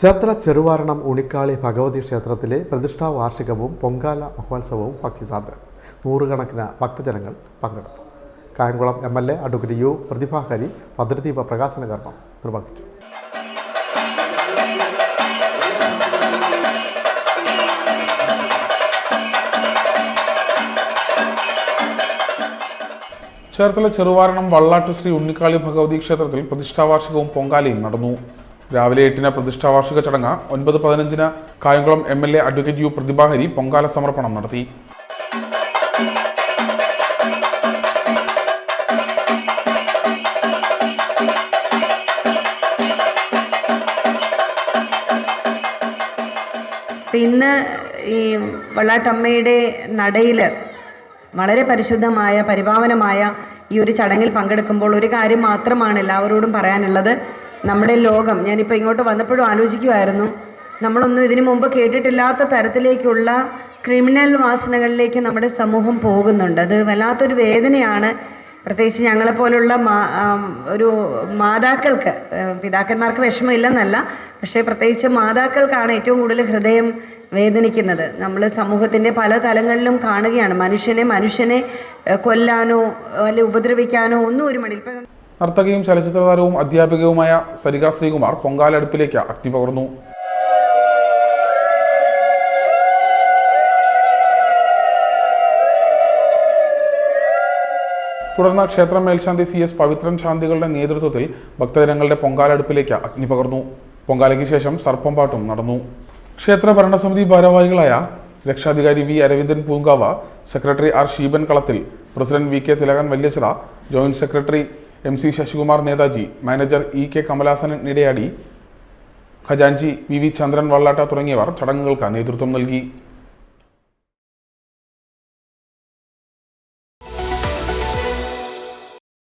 ചേർത്തല ചെറുവാരണം ഉണിക്കാളി ഭഗവതി ക്ഷേത്രത്തിലെ പ്രതിഷ്ഠാ വാർഷികവും പൊങ്കാല മഹോത്സവവും ഭക്തിസാന്ദ്രം. നൂറുകണക്കിന് ഭക്തജനങ്ങൾ പങ്കെടുത്തു. Kayamkulam M L A advocate U Prathibhahari ഭദ്രദീപ പ്രകാശന കർമ്മം നിർവഹിച്ചു. ചേർത്തല ചെറുവാരണം വള്ളാട്ട് ശ്രീ ഉണ്ണിക്കാളി ഭഗവതി ക്ഷേത്രത്തിൽ പ്രതിഷ്ഠാവാർഷികവും പൊങ്കാലയും നടന്നു. രാവിലെ എട്ടിന് പ്രതിഷ്ഠാവാർഷിക ചടങ്ങ് ഒൻപത് പതിനഞ്ചിന് Kayamkulam M L A advocate U Prathibhahari Pongala സമർപ്പണം നടത്തി. ഇന്ന് ഈ വെള്ളാട്ടമ്മയുടെ നടയിൽ വളരെ പരിശുദ്ധമായ പരിപാവനമായ ഈ ഒരു ചടങ്ങിൽ പങ്കെടുക്കുമ്പോൾ ഒരു കാര്യം മാത്രമാണ് എല്ലാവരോടും പറയാനുള്ളത്. നമ്മുടെ ലോകം. ഞാനിപ്പോൾ ഇങ്ങോട്ട് വന്നപ്പോഴും ആലോചിക്കുമായിരുന്നു നമ്മളൊന്നും ഇതിനു മുമ്പ് കേട്ടിട്ടില്ലാത്ത തരത്തിലേക്കുള്ള ക്രിമിനൽ വാസനകളിലേക്ക് നമ്മുടെ സമൂഹം പോകുന്നുണ്ട്. അത് വല്ലാത്തൊരു വേദനയാണ്. പ്രത്യേകിച്ച് ഞങ്ങളെപ്പോലുള്ള മാ ഒരു മാതാക്കൾക്ക് പിതാക്കന്മാർക്ക് വിഷമമില്ലെന്നല്ല പക്ഷേ പ്രത്യേകിച്ച് മാതാക്കൾക്കാണ് ഏറ്റവും കൂടുതൽ ഹൃദയം വേദനിക്കുന്നത്. നമ്മൾ സമൂഹത്തിന്റെ പല തലങ്ങളിലും കാണുകയാണ്. മനുഷ്യനെ മനുഷ്യനെ കൊല്ലാനോ അല്ലെങ്കിൽ ഉപദ്രവിക്കാനോ ഒന്നും ഒരു ഇപ്പം നർത്തകിയും ചലച്ചിത്ര താരവും അധ്യാപികയുമായ സരിക ശ്രീകുമാർ പൊങ്കാലടുപ്പിലേക്ക് അഗ്നി പകർന്നു തുടർന്ന് ക്ഷേത്ര മേൽശാന്തി സി എസ് പവിത്രൻ ശാന്തികളുടെ നേതൃത്വത്തിൽ ഭക്തജനങ്ങളുടെ പൊങ്കാലടുപ്പിലേക്ക് അഗ്നി പകർന്നു പൊങ്കാലയ്ക്ക് ശേഷം സർപ്പംപാട്ടും നടന്നു. ക്ഷേത്ര ഭരണസമിതി ഭാരവാഹികളായ രക്ഷാധികാരി V Aravindan Poonkava secretary R Sheeban Kalathil president V K Thilakan Valyachira joint secretary M C Sasikumar Netaji manager E K Kamalasanan Idayadi ഖജാൻജി V V Chandran Vallatta തുടങ്ങിയവർ ചടങ്ങുകൾക്ക് നേതൃത്വം നൽകി.